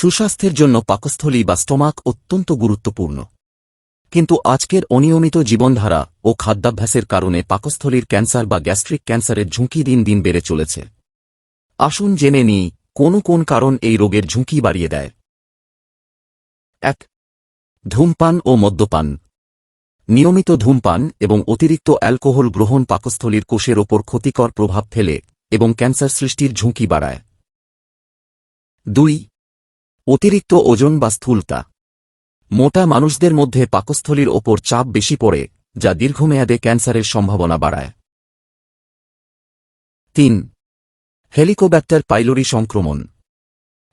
সুস্বাস্থ্যের জন্য পাকস্থলী বা স্টোমাক অত্যন্ত গুরুত্বপূর্ণ। কিন্তু আজকের অনিয়মিত জীবনধারা ও খাদ্যাভ্যাসের কারণে পাকস্থলীর ক্যান্সার বা গ্যাস্ট্রিক ক্যান্সারের ঝুঁকি দিন দিন বেড়ে চলেছে। আসুন জেনে নিই, কোন কোন কারণ এই রোগের ঝুঁকি বাড়িয়ে দেয়? এক, ধূমপান ও মদ্যপান। নিয়মিত ধূমপান এবং অতিরিক্ত অ্যালকোহল গ্রহণ পাকস্থলীর কোষের ওপর ক্ষতিকর প্রভাব ফেলে এবং ক্যান্সার সৃষ্টির ঝুঁকি বাড়ায়। দুই অতিরিক্ত ওজন বা স্থূলতা। মোটা মানুষদের মধ্যে পাকস্থলীর ওপর চাপ বেশি পড়ে, যা দীর্ঘমেয়াদে ক্যান্সারের সম্ভাবনা বাড়ায়। তিন, হেলিকোব্যাক্টার পাইলোরি সংক্রমণ।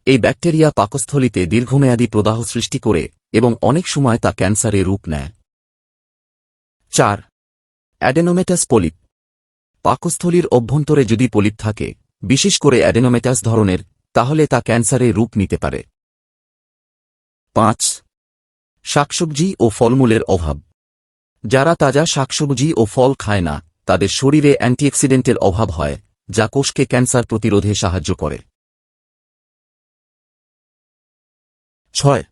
এই ব্যাকটেরিয়া পাকস্থলীতে দীর্ঘমেয়াদী প্রদাহ সৃষ্টি করে এবং অনেক সময় তা ক্যান্সারে রূপ নেয়। চার, অ্যাডেনোমেটাস পলিপ। পাকস্থলীর অভ্যন্তরে যদি পলিপ থাকে, বিশেষ করে অ্যাডেনোমেটাস ধরনের, তাহলে তা ক্যান্সারে রূপ নিতে পারে। পাঁচ। শাকসবজি ও ফলমূলের অভাব। যারা তাজা শাকসবজি ও ফল খায় না, তাদের শরীরে অ্যান্টিঅক্সিডেন্টের অভাব হয়, যা কোষকে ক্যান্সার প্রতিরোধে সাহায্য করে। ছয়।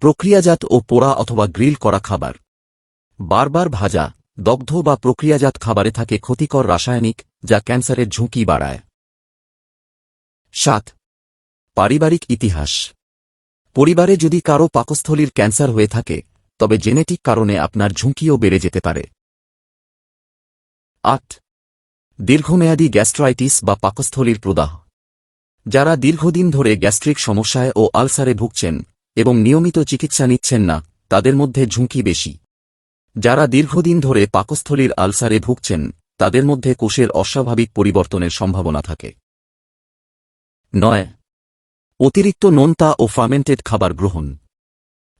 প্রক্রিয়াজাত ও পোড়া অথবা গ্রিল করা খাবার। বারবার ভাজা, দগ্ধ বা প্রক্রিয়াজাত খাবারে থাকে ক্ষতিকর রাসায়নিক, যা ক্যান্সারের ঝুঁকি বাড়ায়। সাত। পারিবারিক ইতিহাস। পরিবারে যদি কারও পাকস্থলীর ক্যান্সার হয়ে থাকে, তবে জেনেটিক কারণে আপনার ঝুঁকিও বেড়ে যেতে পারে। আট, দীর্ঘমেয়াদী গ্যাস্ট্রাইটিস বা পাকস্থলীর প্রদাহ। যারা দীর্ঘদিন ধরে গ্যাস্ট্রিক সমস্যায় ও আলসারে ভুগছেন এবং নিয়মিত চিকিৎসা নিচ্ছেন না, তাদের মধ্যে ঝুঁকি বেশি। যারা দীর্ঘদিন ধরে পাকস্থলীর আলসারে ভুগছেন, তাদের মধ্যে কোষের অস্বাভাবিক পরিবর্তনের সম্ভাবনা থাকে। নয় অতিরিক্ত নোনতা ও ফার্মেন্টেড খাবার গ্রহণ।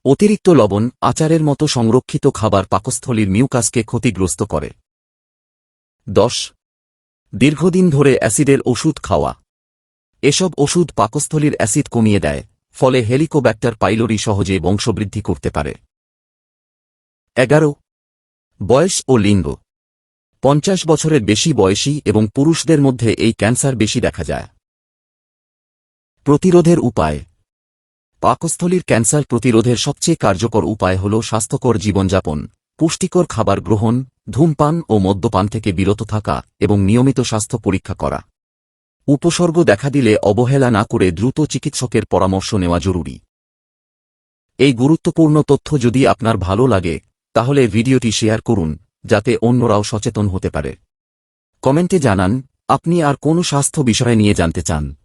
অতিরিক্ত লবণ আচারের মতো সংরক্ষিত খাবার পাকস্থলীর মিউকাসকে ক্ষতিগ্রস্ত করে। দশ, দীর্ঘদিন ধরে অ্যাসিডের ওষুধ খাওয়া। এসব ওষুধ পাকস্থলীর অ্যাসিড কমিয়ে দেয়, ফলে হেলিকোব্যাক্টার পাইলরি সহজে বংশবৃদ্ধি করতে পারে। এগারো, বয়স ও লিঙ্গ। পঞ্চাশ বছরের বেশি বয়সী এবং পুরুষদের মধ্যে এই ক্যান্সার বেশি দেখা যায়। প্রতিরোধের উপায়। পাকস্থলীর ক্যান্সার প্রতিরোধের সবচেয়ে কার্যকর উপায় হল স্বাস্থ্যকর জীবনযাপন, পুষ্টিকর খাবার গ্রহণ, ধূমপান ও মদ্যপান থেকে বিরত থাকা এবং নিয়মিত স্বাস্থ্য পরীক্ষা করা। উপসর্গ দেখা দিলে অবহেলা না করে দ্রুত চিকিৎসকের পরামর্শ নেওয়া জরুরি। এই গুরুত্বপূর্ণ তথ্য যদি আপনার ভালো লাগে, তাহলে ভিডিওটি শেয়ার করুন, যাতে অন্যরাও সচেতন হতে পারে। কমেন্টে জানান, আপনি আর কোন স্বাস্থ্য বিষয়ে নিয়ে জানতে চান।